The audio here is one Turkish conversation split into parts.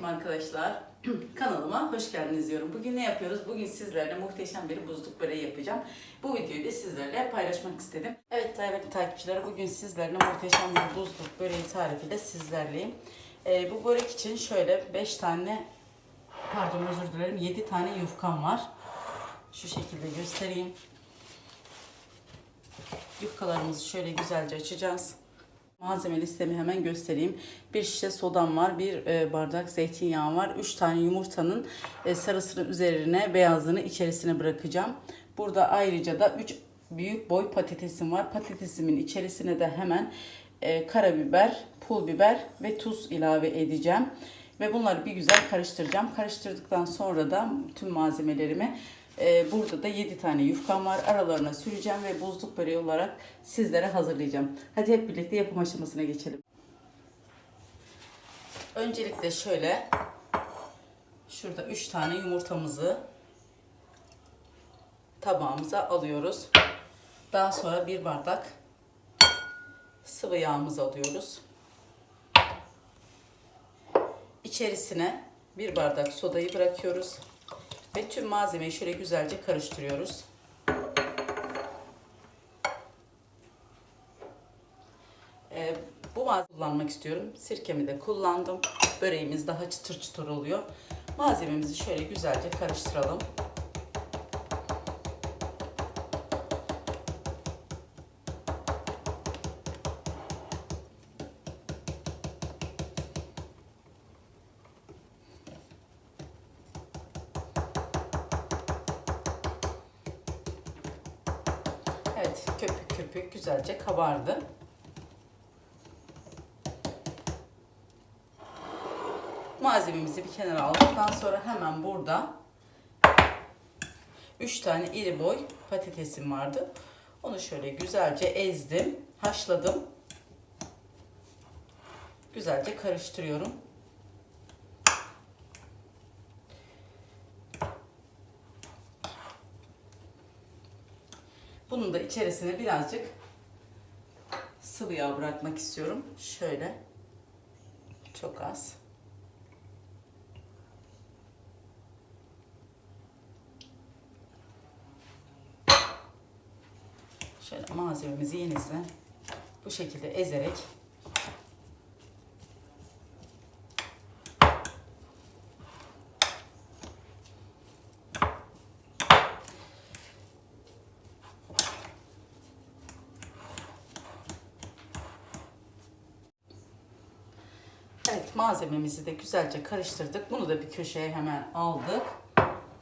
Selamünaleyküm arkadaşlar. Kanalıma hoş geldiniz diyorum. Bugün ne yapıyoruz? Bugün sizlerle muhteşem bir buzluk böreği yapacağım. Bu videoyu da sizlerle paylaşmak istedim. Evet değerli takipçiler bugün sizlerle muhteşem bir buzluk böreği tarifiyle sizlerleyim. Ee, bu börek için şöyle 5 tane pardon özür dilerim 7 tane yufkam var. Şu şekilde göstereyim. Yufkalarımızı şöyle güzelce açacağız. Malzeme listemi hemen göstereyim. Bir şişe sodam var, bir e, bardak zeytinyağım var, 3 tane yumurtanın e, sarısını üzerine, beyazını içerisine bırakacağım. Burada ayrıca da 3 büyük boy patatesim var. Patatesimin içerisine de hemen e, karabiber, pul biber ve tuz ilave edeceğim. Ve bunları bir güzel karıştıracağım. Karıştırdıktan sonra da tüm malzemelerimi ee, burada da 7 tane yufkam var. Aralarına süreceğim ve buzluk böreği olarak sizlere hazırlayacağım. Hadi hep birlikte yapım aşamasına geçelim. Öncelikle şöyle şurada 3 tane yumurtamızı tabağımıza alıyoruz. Daha sonra bir bardak sıvı yağımızı alıyoruz. İçerisine bir bardak sodayı bırakıyoruz. Ve tüm malzemeyi şöyle güzelce karıştırıyoruz. Ee, bu malzemeyi kullanmak istiyorum. Sirkemi de kullandım. Böreğimiz daha çıtır çıtır oluyor. Malzememizi şöyle güzelce karıştıralım. Evet, köpük köpük güzelce kabardı. Malzememizi bir kenara aldıktan sonra hemen burada 3 tane iri boy patatesim vardı. Onu şöyle güzelce ezdim, haşladım. Güzelce karıştırıyorum. Bunun da içerisine birazcık sıvı yağ bırakmak istiyorum. Şöyle çok az. Şöyle malzememizi yenizle bu şekilde ezerek Malzememizi de güzelce karıştırdık. Bunu da bir köşeye hemen aldık.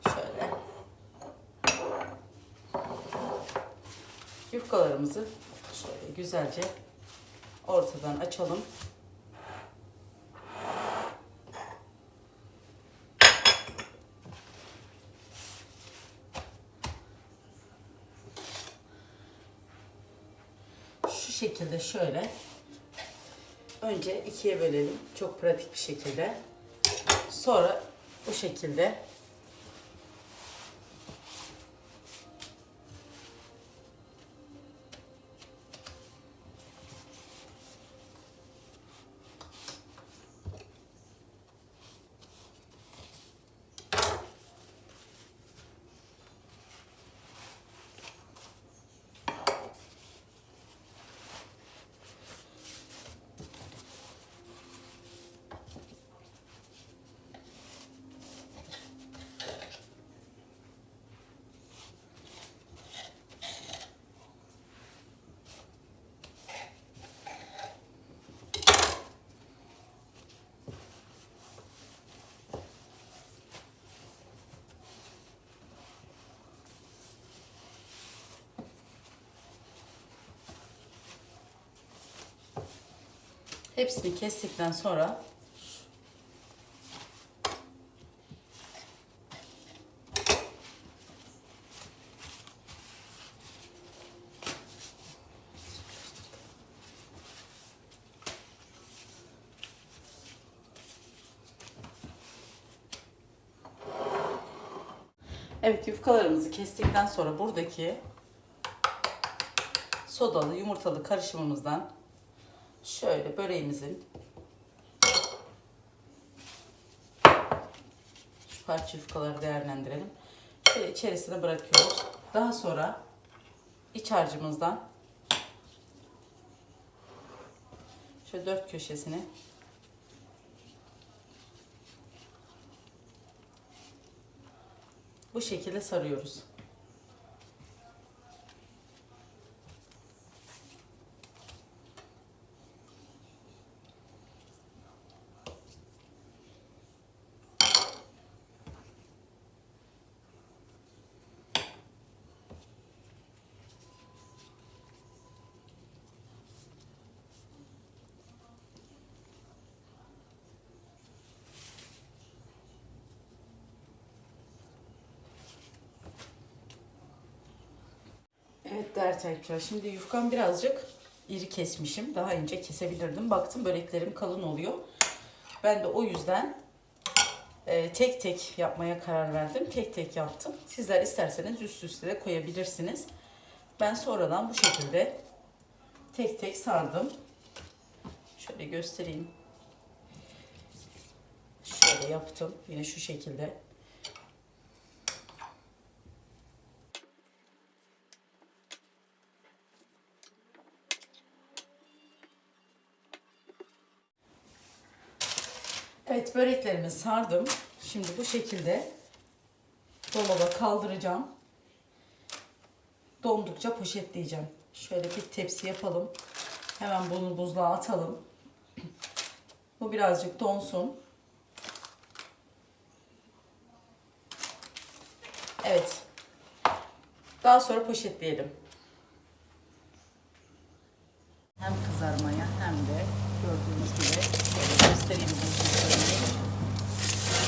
Şöyle. Yufkalarımızı şöyle güzelce ortadan açalım. Şu şekilde şöyle Önce ikiye bölelim. Çok pratik bir şekilde. Sonra bu şekilde hepsini kestikten sonra Evet yufkalarımızı kestikten sonra buradaki sodalı yumurtalı karışımımızdan şöyle böreğimizin parça yufkaları değerlendirelim. Şöyle içerisine bırakıyoruz. Daha sonra iç harcımızdan şöyle dört köşesini bu şekilde sarıyoruz. Evet değerli takipçiler şimdi yufkam birazcık iri kesmişim. Daha ince kesebilirdim. Baktım böreklerim kalın oluyor. Ben de o yüzden e, tek tek yapmaya karar verdim. Tek tek yaptım. Sizler isterseniz üst üste de koyabilirsiniz. Ben sonradan bu şekilde tek tek sardım. Şöyle göstereyim. Şöyle yaptım. Yine şu şekilde. Böreklerimi sardım. Şimdi bu şekilde dolaba kaldıracağım. Dondukça poşetleyeceğim. Şöyle bir tepsi yapalım. Hemen bunu buzluğa atalım. Bu birazcık donsun. Evet. Daha sonra poşetleyelim. Hem kızarmaya hem de gördüğünüz gibi şöyle göstereyim buzluklarını.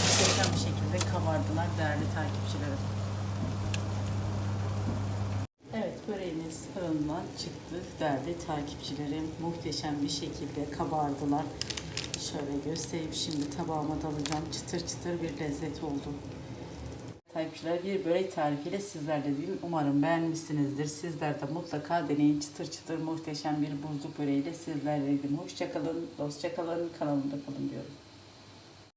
Muhteşem bir şekilde kabardılar değerli takipçilerim. Evet böreğimiz fırından çıktı değerli takipçilerim. Muhteşem bir şekilde kabardılar. Şöyle göstereyim şimdi tabağıma dalacağım. Çıtır çıtır bir lezzet oldu. Takipçiler bir börek tarifiyle sizlerle değilim. Umarım beğenmişsinizdir. Sizler de mutlaka deneyin. Çıtır çıtır muhteşem bir buzluk böreğiyle sizlerleydim. Hoşçakalın, dostça kalın, kanalımda kalın diyorum.